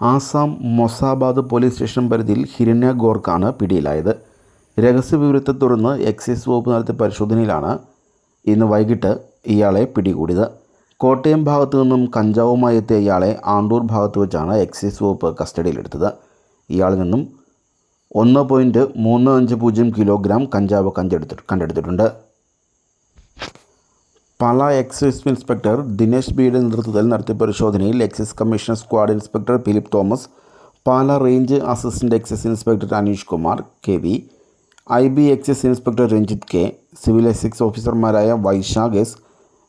Assam മൊസാബാദ് police station പരിധിയിൽ ഹിരണ്യ ഗോർക്കാണ് പിടിയിലായത് രഹസ്യവിവരത്തെ തുടർന്ന് എക്സൈസ് വകുപ്പ് നടത്തിയ പരിശോധനയിലാണ് ഇന്ന് വൈകിട്ട് ഇയാളെ പിടികൂടിയത്. കോട്ടയം ഭാഗത്തു നിന്നും കഞ്ചാവുമായി എത്തിയ ഇയാളെ ആണ്ടൂർ ഭാഗത്ത് വെച്ചാണ് എക്സൈസ് വകുപ്പ് കസ്റ്റഡിയിലെടുത്തത്. ഇയാളിൽ നിന്നും ഒന്ന് പോയിന്റ് മൂന്ന് അഞ്ച് പൂജ്യം കിലോഗ്രാം കഞ്ചാവ് കണ്ടെടുത്തി കണ്ടെടുത്തിട്ടുണ്ട്. പാല എക്സൈസ് ഇൻസ്പെക്ടർ ദിനേശ് ബിയുടെ നേതൃത്വത്തിൽ നടത്തിയ പരിശോധനയിൽ excise commissioner squad inspector Philip Thomas Pala range assistant excise inspector Aneesh Kumar K V I B excise inspector Ranjith K civil excise ഓഫീസർമാരായ വൈശാഖ് എസ്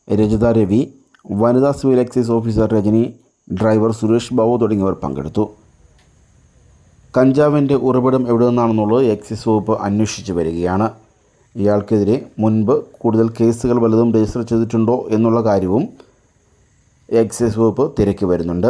രജിത രവി വനിതാ civil excise officer Rajani driver Suresh Babu തുടങ്ങിയവർ പങ്കെടുത്തു. കഞ്ചാവിന്റെ ഉറവിടം എവിടെ നിന്നാണെന്നുള്ളത് excise വകുപ്പ് അന്വേഷിച്ചു വരികയാണ്. ഇയാൾക്കെതിരെ മുൻപ് കൂടുതൽ കേസുകൾ വല്ലതും രജിസ്റ്റർ ചെയ്തിട്ടുണ്ടോ എന്നുള്ള കാര്യവും എക്സൈസ് വകുപ്പ് തിരക്കി വരുന്നുണ്ട്.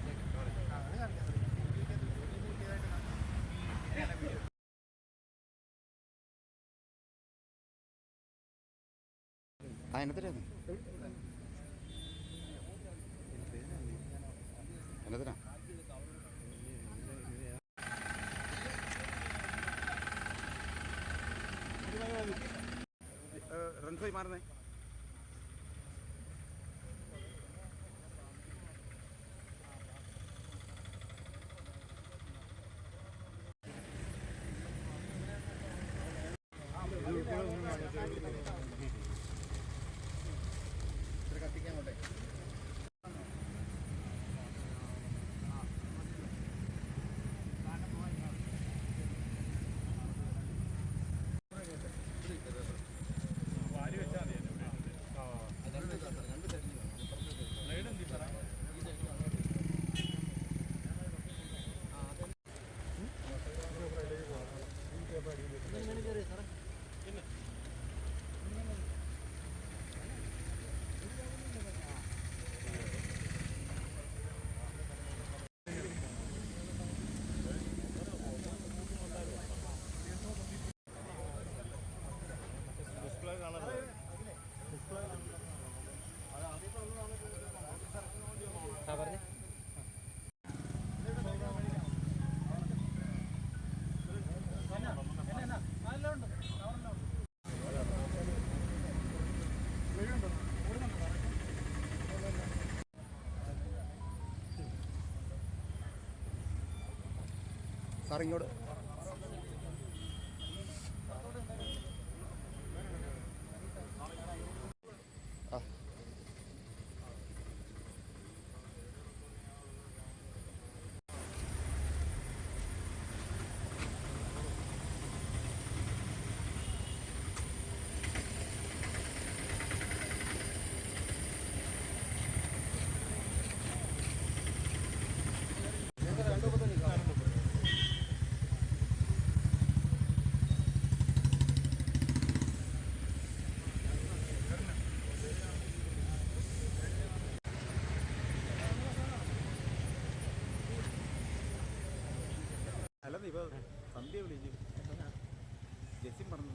സാറേ അതിനകത്തിനാ റൺഫൈ മാറുന്നേ സാർ വെറുതെ വിളിച്ചു ജെസ്സിം പറഞ്ഞു?